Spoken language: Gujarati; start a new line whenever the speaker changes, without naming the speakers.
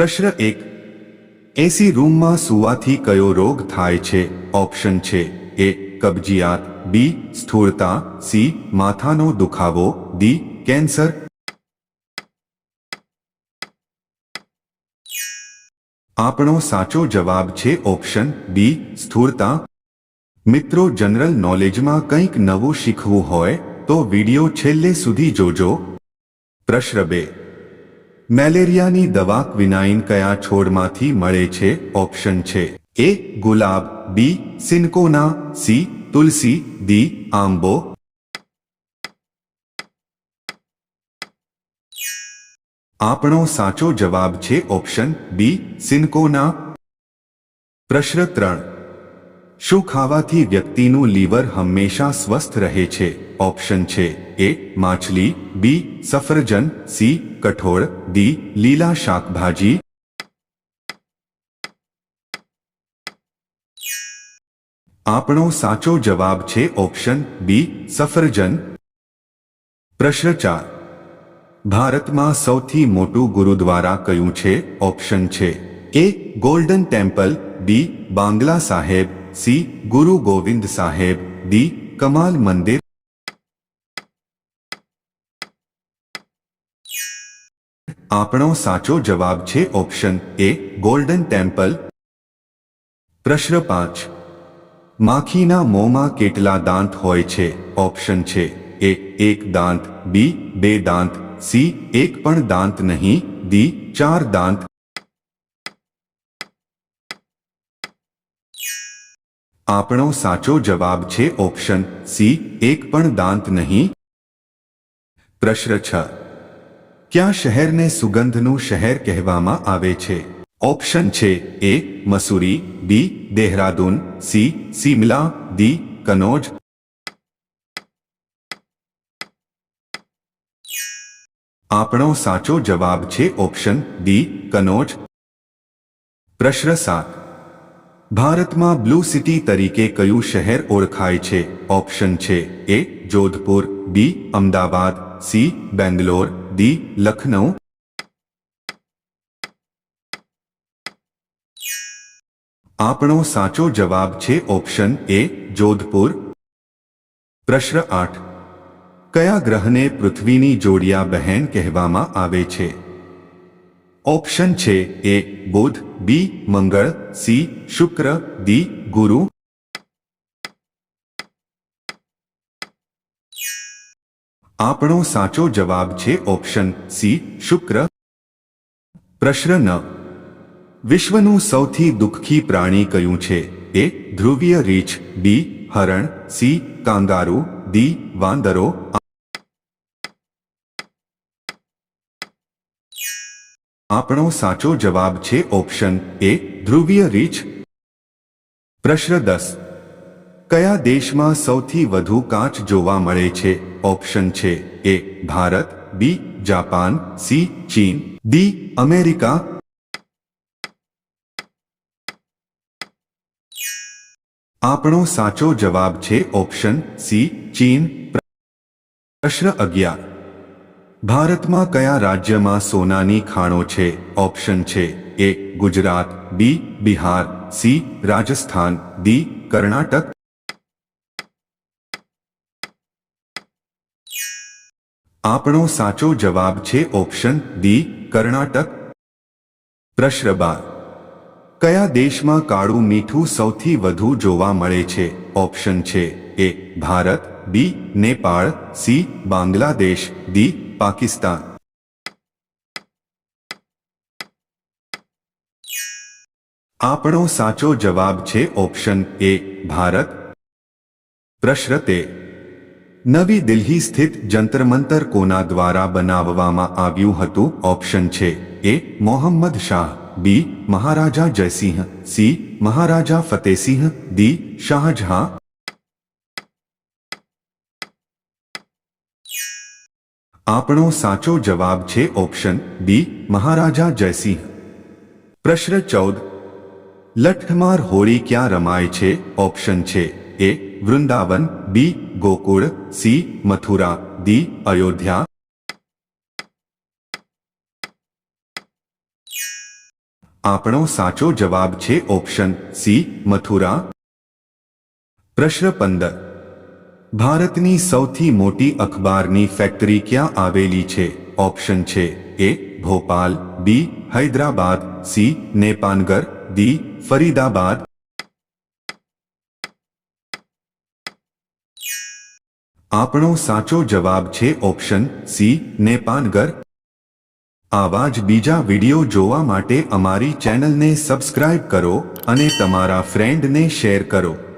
પ્રશ્ન એક. એસી રૂમમાં સુવાથી કયો રોગ થાય છે? ઓપ્શન છે એ કબજિયાત બી સ્થૂળતા સી માથાનો દુખાવો ડી કેન્સર. આપણો સાચો જવાબ છે ઓપ્શન બી સ્થૂળતા. મિત્રો જનરલ નોલેજમાં કંઈક નવું શીખવું હોય તો વિડિયો છેલ્લે સુધી જોજો. પ્રશ્ન બે. મેલેરિયાની દવા ક્વિનાઇન કયા છોડમાંથી મળે છે? ઓપ્શન છે એ, ગુલાબ, બી, સિન્કોના, સી, તુલસી, ડી, આંબો. આપણો સાચો જવાબ છે ઓપ્શન બી, સિન્કોના. પ્રશ્ન ત્રણ. શું ખાવાથી વ્યક્તિનું લીવર હંમેશા સ્વસ્થ રહે છે? ઓપ્શન છે એ, માછલી, બી, સફરજન, સી, કઠોળ, ડી, લીલા શાકભાજી. આપણો સાચો જવાબ છે ઓપ્શન બી, સફરજન. પ્રશ્ન ચાર ભારતમાં સૌથી મોટું ગુરુદ્વારા કયું છે? ઓપ્શન છે A, Golden Temple, B, Bangla Sahib. C Guru Govind સાહેબ ડી કમાલ મંદિર આપણો સાચો જવાબ છે ઓપ્શન એ ગોલ્ડન ટેમ્પલ પ્રશ્ન પાંચ માખીના મોંમાં કેટલા દાંત હોય છે ઓપ્શન છે એ એક દાંત બી બે દાંત સી એક પણ દાંત નહીં ડી ચાર દાંત આપણો સાચો જવાબ છે ઓપ્શન સી, એક પણ દાંત નહીં. પ્રશ્ન છ. ક્યાં શહેરને સુગંધનું શહેર કહેવામાં આવે છે? ઓપ્શન છે A, Mussoorie, B, Dehradun, C Shimla D, Kannauj. આપણો સાચો જવાબ છે ઓપ્શન ડી, કનોજ. પ્રશ્ન સાત. ભારતમાં બ્લુ સિટી તરીકે કયું શહેર ઓળખાય છે? ઓપ્શન છે A Jodhpur, B Ahmedabad, C Bangalore, D Lucknow. આપણો સાચો જવાબ છે ઓપ્શન એ જોધપુર. પ્રશ્ન આઠ. કયા ગ્રહને પૃથ્વીની જોડિયા બહેન કહેવામાં આવે છે? ઓપ્શન છે એ બુધ, બી મંગળ, સી શુક્ર દી ગુરુ. આપણો સાચો જવાબ છે ઓપ્શન સી શુક્ર. પ્રશ્ન વિશ્વનું સૌથી દુઃખી પ્રાણી કયું છે? એ ધ્રુવીય રીછ, બી હરણ, સી કાંગારુ દી વાંદરો. આપણો સાચો જવાબ છે ઓપ્શન એ, ધ્રુવીય રીચ. પ્રશ્ન દસ. કયા દેશમાં સૌથી વધુ કાચ જોવા મળે છે? ઓપ્શન છે A, Bharat, B, Japan, C, ચીન, ડી, અમેરિકા. આપણો સાચો જવાબ છે ઓપ્શન સી, ચીન. પ્રશ્ન અગિયાર. ભારતમાં કયા રાજ્યમાં સોનાની ખાણો છે? ઓપ્શન છે A Gujarat B Bihar C Rajasthan D Karnataka. આપણો સાચો જવાબ છે ઓપ્શન ડી કર્ણાટક. પ્રશ્ન બાર. કયા દેશમાં કાળું મીઠું સૌથી વધુ જોવા મળે છે? ઓપ્શન છે A Bharat B Nepal C Bangladesh D Pakistan આપણો સાચો જવાબ છે ઓપ્શન એ ભારત પ્રશ્ન તેર નવી દિલ્હી સ્થિત જંતર મંતર કોના દ્વારા બનાવવામાં આવ્યું હતું ઓપ્શન છે A Mohammad Shah B Maharaja Jaysinh C Maharaja Fatehsinh D Shah Jahan આપણો સાચો જવાબ છે ઓપ્શન બી મહારાજા જયસિંહ પ્રશ્ન ચૌદ લઠમાર હોળી ક્યાં રમાય છે ઓપ્શન છે A Vrindavan B Gokul C Mathura D Ayodhya આપણો સાચો જવાબ છે ઓપ્શન સી મથુરા પ્રશ્ન પંદર ભારતની સૌથી મોટી અખબારની ફેક્ટરી ક્યાં આવેલી છે? ઓપ્શન છે A, Bhopal, B, Hyderabad, C, Nepanagar, D, Faridabad. આપણો સાચો જવાબ છે ઓપ્શન સી, નેપાનગર. આવા જ બીજા વિડિયો જોવા માટે અમારી ચેનલને સબસ્ક્રાઇબ કરો અને તમારા ફ્રેન્ડને શેર કરો.